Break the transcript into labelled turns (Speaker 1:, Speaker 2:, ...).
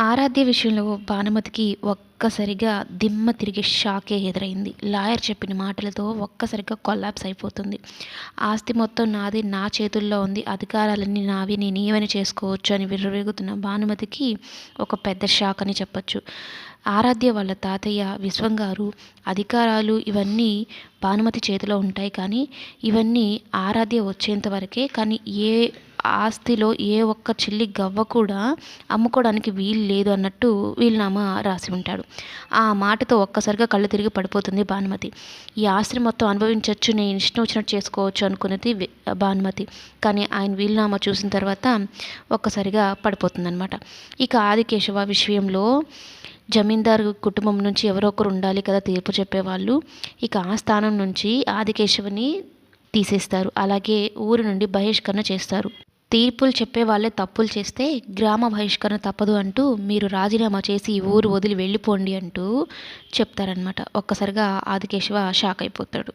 Speaker 1: ఆరాధ్య విషయంలో భానుమతికి ఒక్కసారిగా దిమ్మ తిరిగే షాకే ఎదురైంది. లాయర్ చెప్పిన మాటలతో ఒక్కసారిగా కొల్లాప్స్ అయిపోతుంది. ఆస్తి మొత్తం నాది నా చేతుల్లో ఉంది. అధికారాలన్నీ నావి నేను ఏమైనా చేసుకోవచ్చు అని విర్రవేగుతున్న భానుమతికి ఒక పెద్ద షాక్ అని చెప్పచ్చు. ఆరాధ్య వాళ్ళ తాతయ్య విశ్వం గారు అధికారాలు ఇవన్నీ భానుమతి చేతిలో ఉంటాయి కానీ ఇవన్నీ ఆరాధ్య వచ్చేంత వరకే కానీ ఏ ఆస్తిలో ఏ ఒక్క చిల్లి గవ్వ కూడా అమ్ముకోవడానికి వీలు లేదు అన్నట్టు వీలునామా రాసి ఉంటాడు. ఆ మాటతో ఒక్కసారిగా కళ్ళు తిరిగి పడిపోతుంది భానుమతి. ఈ ఆస్తిని మొత్తం అనుభవించవచ్చు నేను ఇష్టం వచ్చినట్టు చేసుకోవచ్చు అనుకున్నది భానుమతి. కానీ ఆయన వీలునామా చూసిన తర్వాత ఒక్కసారిగా పడిపోతుందన్నమాట. ఇక ఆదికేశవ విషయంలో జమీందారు కుటుంబం నుంచి ఎవరో ఒకరు ఉండాలి కదా తీర్పు చెప్పేవాళ్ళు. ఇక ఆ స్థానం నుంచి ఆదికేశవని తీసేస్తారు. అలాగే ఊరి నుండి బహిష్కరణ చేస్తారు. తీర్పులు చెప్పే వాళ్ళే తప్పులు చేస్తే గ్రామ బహిష్కరణ తప్పదు అంటూ మీరు రాజీనామా చేసి ఊరు వదిలి వెళ్ళిపోండి అంటూ చెప్తారనమాట ఒక్కసారిగా ఆదికేశవ షాక్ అయిపోతాడు.